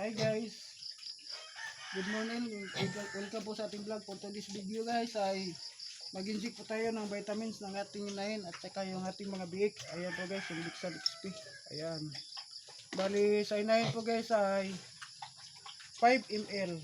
Hi guys. Good morning. Welcome po sa ating vlog. For today's video guys ay mag-inject po tayo ng vitamins ng ating inahin at saka yung ating mga biik. Ayan po guys, yung Bixan XP. Ayan. Bali sa inahin po guys ay 5 ml.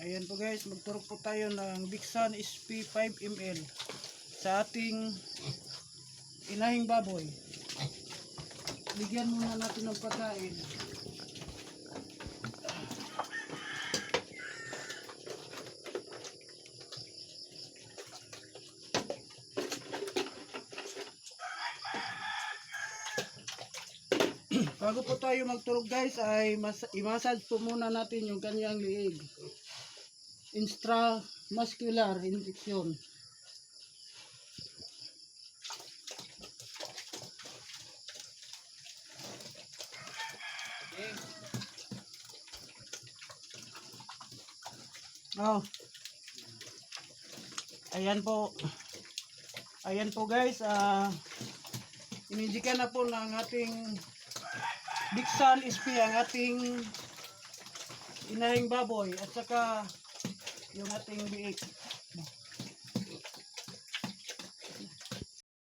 Ayan po guys, magturok po tayo ng Bixan SP 5 ml sa ating inahing baboy. Bigyan muna natin ng pagkain. Bago po tayo magturog guys ay mas i-massage po muna natin yung kanyang liig. Intramuscular injection. Oh. Ayan po. Ayan po guys, ah ininjikan na po ng ating Dixon SP ang ating inahing baboy at saka yung ating biik.